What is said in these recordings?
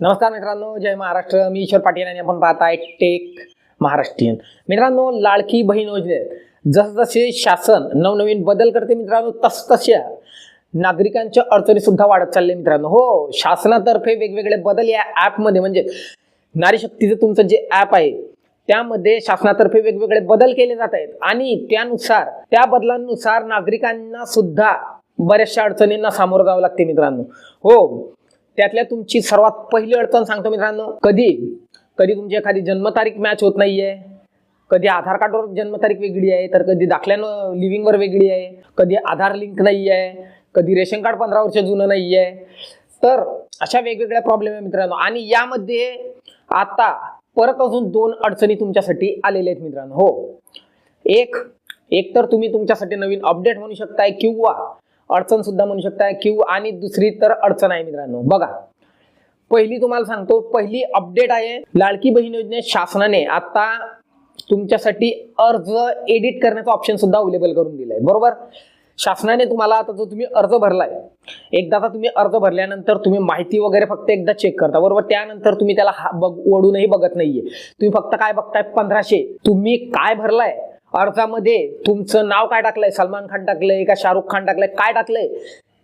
नमस्कार मित्रांनो जय महाराष्ट्र. मी ईश्वर पाटील आणि आपण पाहताय टेक महाराष्ट्रीयन. मित्रांनो लाडकी बहीण योजनेत जसजसे शासन नवनवीन बदल करते मित्रांनो तसतशा नागरिकांच्या अडचणी सुद्धा वाढत चालले मित्रांनो. हो शासनातर्फे वेगवेगळे बदल या ॲपमध्ये म्हणजे नारी शक्तीचं तुमचं जे ॲप आहे त्यामध्ये शासनातर्फे वेगवेगळे बदल केले जात आहेत. आणि त्यानुसार त्या बदलांनुसार नागरिकांना सुद्धा बऱ्याचशा अडचणींना सामोरं जावं लागते मित्रांनो. हो त्यातल्या तुमची सर्वात पहिली अडचण सांगतो मित्रांनो कधी? कधी तुमची एखादी जन्मतारीख मॅच होत नाहीये. कधी आधार कार्डवर जन्मतारीख वेगळी आहे तर कधी दाखल्यानं लिव्हिंगवर वेगळी आहे. कधी आधार लिंक नाही आहे कधी रेशन कार्ड पंधरा वर्ष जुनं नाही आहे तर अशा वेगवेगळ्या प्रॉब्लेम आहे मित्रांनो. आणि यामध्ये आता परत अजून दोन अडचणी तुमच्यासाठी आलेल्या आहेत मित्रांनो. हो. एक एक तर तुम्ही तुमच्यासाठी नवीन अपडेट म्हणू शकताय किंवा अडचण सुद्धा म्हणू शकताय क्यू आणि दुसरी तर अडचण आहे मित्रांनो. बघा पहिली तुम्हाला सांगतो पहिली अपडेट आहे लाडकी बहीण योजनेत शासनाने आता तुमच्यासाठी अर्ज एडिट करण्याचा ऑप्शन सुद्धा अवेलेबल करून दिलाय. बरोबर? शासनाने तुम्हाला आता जो तुम्ही अर्ज भरलाय एकदाचा तुम्ही अर्ज भरल्यानंतर तुम्ही माहिती वगैरे फक्त एकदा चेक करता बरोबर? त्यानंतर तुम्ही त्याला हा- बघ ओढूनही बघत नाहीये. तुम्ही फक्त काय बघताय? पंधराशे. तुम्ही काय भरलाय? अर्जामध्ये तुमचं नाव काय टाकलंय? सलमान खान टाकलंय का शाहरुख खान टाकलंय? काय टाकलंय?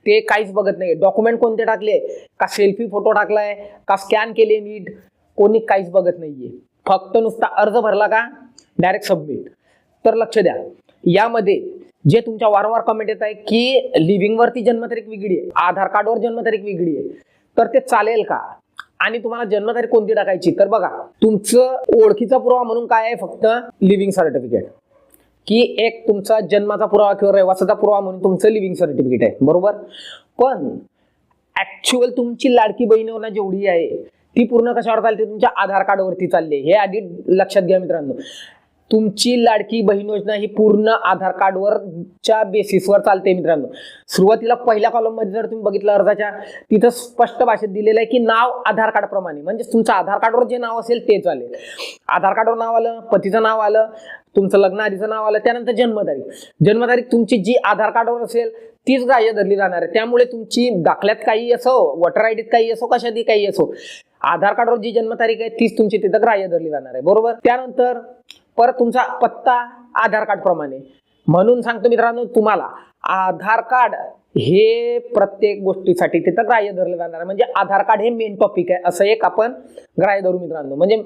ते काहीच बघत नाही डॉक्युमेंट कोणते टाकले? का सेल्फी फोटो टाकलाय? का स्कॅन केले नीट? कोणी काहीच बघत नाहीये. फक्त नुसता अर्ज भरला का? डायरेक्ट सबमिट तर लक्ष द्या. यामध्ये जे तुमच्या वारंवार कमेंट येत आहे की लिव्हिंग वरती जन्मतारीख वेगळी आहे. आधार कार्डवर जन्मतारीख वेगळी आहे. तर ते चालेल का? आणि तुम्हाला जन्मतारीख कोणती टाकायची? तर बघा तुमचं ओळखीचा पुरावा म्हणून काय आहे? फक्त लिव्हिंग सर्टिफिकेट की एक तुमचा जन्माचा पुरावा किंवा रहिवासाचा पुरावा म्हणून तुमचं लिव्हिंग सर्टिफिकेट आहे. बरोबर? पण ऍक्च्युअल तुमची लाडकी बहीण योजना जेवढी आहे ती पूर्ण कशावर चालते? तुमच्या आधार कार्डवरती चालली हे आधी लक्षात घ्या मित्रांनो. तुमची लाडकी बहीण योजना ही पूर्ण आधार कार्डवरच्या बेसिसवर चालते मित्रांनो. सुरुवातीला पहिल्या कॉलममध्ये जर तुम्ही बघितलं अर्जाच्या तिथं स्पष्ट भाषेत दिलेलं आहे की नाव आधार कार्ड प्रमाणे. म्हणजे तुमचं आधार कार्डवर जे नाव असेल ते चालेल. आधार कार्डवर नाव आलं पतीचं नाव आलं तुमचं लग्न आधीचं नाव आलं त्यानंतर जन्मतारीख. जन्मतारीख तुमची जी आधार कार्डवर असेल तीच ग्राह्य धरली जाणार आहे. त्यामुळे तुमची दाखल्यात काही असो वॉटर आयडीत काही असो कशातही काही असो आधार कार्डवर जी जन्मतारीख आहे तीच तुमची तिथं ग्राह्य धरली जाणार आहे. बरोबर? त्यानंतर परत तुमचा पत्ता आधार कार्ड प्रमाणे. म्हणून सांगतो मित्रांनो तुम्हाला आधार कार्ड हे प्रत्येक गोष्टीसाठी तिथं ग्राह्य धरलं जाणार म्हणजे आधार कार्ड हे मेन टॉपिक आहे असं एक आपण ग्राह्य धरू मित्रांनो. म्हणजे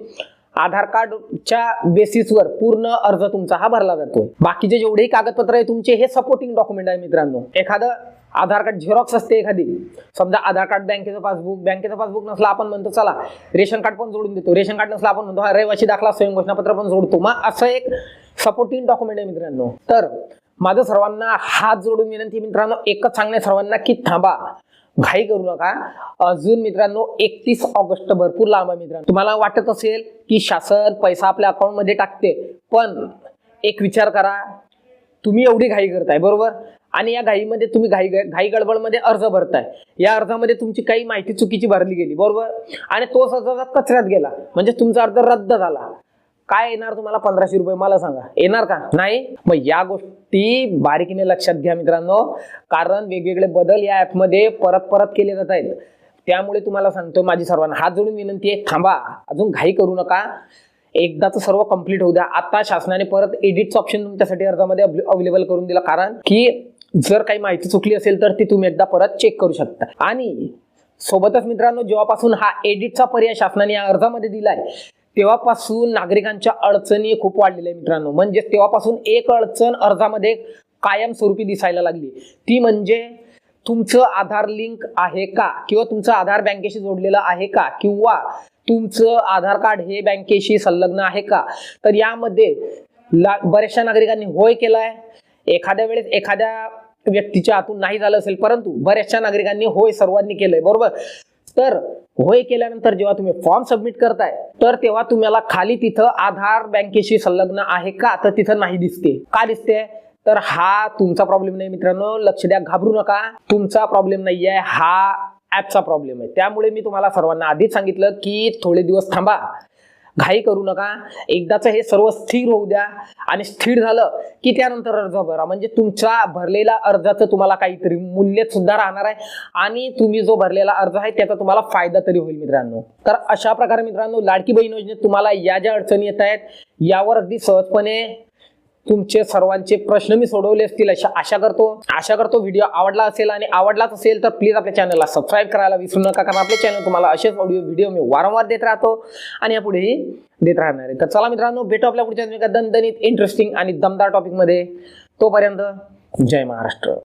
आधार कार्डच्या बेसिसवर पूर्ण अर्ज तुमचा हा भरला जातो बाकीचे जेवढेही कागदपत्र आहे तुमचे हे सपोर्टिंग डॉक्युमेंट आहे मित्रांनो. एखादं आधार कार्ड झेरॉक्स असते एखादी. समजा आधार कार्ड बँकेचं पासबुक बँकेचं पासबुक नसलं आपण म्हणतो चला रेशन कार्ड पण जोडून देतो. रेशन कार्ड नसलं आपण म्हणतो हा रहिवाशी दाखला स्वयं घोषणापत्र पण जोडतो. मग असं एक सपोर्टिंग डॉक्युमेंट आहे मित्रांनो. तर माझं सर्वांना हात जोडून विनंती मित्रांनो एकच सांगणे सर्वांना की थांबा. घाई करू नका. अजून मित्रांनो एकतीस ऑगस्ट भरपूर लांब आहे मित्रांनो. तुम्हाला वाटत असेल की शासन पैसा आपल्या अकाउंटमध्ये टाकते पण एक विचार करा तुम्ही एवढी घाई करताय बरोबर? आणि या घाईमध्ये तुम्ही घाई घाई गडबडमध्ये अर्ज भरताय. या अर्जामध्ये तुमची काही माहिती चुकीची भरली गेली बरोबर? आणि तोच अर्ज कचऱ्यात गेला म्हणजे तुमचा अर्ज रद्द झाला काय येणार तुम्हाला पंधराशे रुपये? मला सांगा. येणार का? नाही? मग या गोष्टी बारीकीने लक्षात घ्या मित्रांनो. कारण वेगवेगळे बदल या ऍपमध्ये परत परत केले जात आहेत. त्यामुळे तुम्हाला सांगतो माझी सर्वांना. हात जोडून विनंती आहे थांबा. अजून घाई करू नका. एकदाच सर्व कंप्लीट होऊ द्या. आता शासनाने परत एडिटचं ऑप्शन तुमच्यासाठी अर्जामध्ये अवेलेबल करून दिला. कारण की जर काही माहिती चुकली असेल तर ती तुम्ही एकदा परत चेक करू शकता. आणि सोबतच मित्रांनो जेव्हापासून हा एडिटचा पर्याय शासनाने या अर्जामध्ये दिलाय तेव्हापासून नागरिकांच्या अडचणी खूप वाढलेल्या आहे मित्रांनो. म्हणजे तेव्हापासून एक अडचण अर्जामध्ये कायमस्वरूपी दिसायला लागली. ती म्हणजे तुमचं आधार लिंक आहे का? किंवा तुमचं आधार बँकेशी जोडलेलं आहे का? किंवा तुमचं आधार कार्ड हे बँकेशी संलग्न आहे का? तर यामध्ये ला- बऱ्याचशा नागरिकांनी होय केलाय. एखाद्या वेळेस एखाद्या व्यक्तीच्या हातून नाही झालं असेल परंतु बऱ्याचशा नागरिकांनी होय सर्वांनी केलंय. बरोबर? तर होय केल्यानंतर जेव्हा तुम्ही फॉर्म सबमिट करताय तर तेव्हा तुम्हाला खाली तिथं आधार बँकेशी संलग्न आहे का? तर तिथं नाही दिसते. का दिसते? तर हा तुमचा प्रॉब्लेम नाही मित्रांनो. लक्ष द्या घाबरू नका. तुमचा प्रॉब्लेम नाहीये. हा ऍपचा प्रॉब्लेम आहे. त्यामुळे मी तुम्हाला सर्वांना आधीच सांगितलं की थोडे दिवस थांबा. घाई करू नका. एकदाचं हे सर्व स्थिर होऊ द्या. आणि स्थिर झालं की त्यानंतर अर्ज भरा म्हणजे तुमच्या भरलेल्या अर्जाचं तुम्हाला काहीतरी मूल्य सुद्धा राहणार आहे. आणि तुम्ही जो भरलेला अर्ज आहे त्याचा तुम्हाला फायदा तरी होईल मित्रांनो. तर अशा प्रकारे मित्रांनो लाडकी बहीण योजनेत तुम्हाला या ज्या अडचणी येत आहेत यावर अगदी सहजपणे तुमचे सर्वांचे प्रश्न मी सोडवले असतील अशा आशा करतो. आशा करतो व्हिडिओ आवडला असेल आणि आवडलाच असेल तर प्लीज आपल्या चॅनलला सबस्क्राईब करायला विसरू नका कारण आपले चॅनल तुम्हाला असेच ऑडिओ व्हिडिओ मी वारंवार देत राहतो आणि यापुढेही देत राहणार आहे. तर चला मित्रांनो भेटू आपल्या पुढच्या दणदणीत इंटरेस्टिंग आणि दमदार टॉपिकमध्ये तोपर्यंत जय महाराष्ट्र.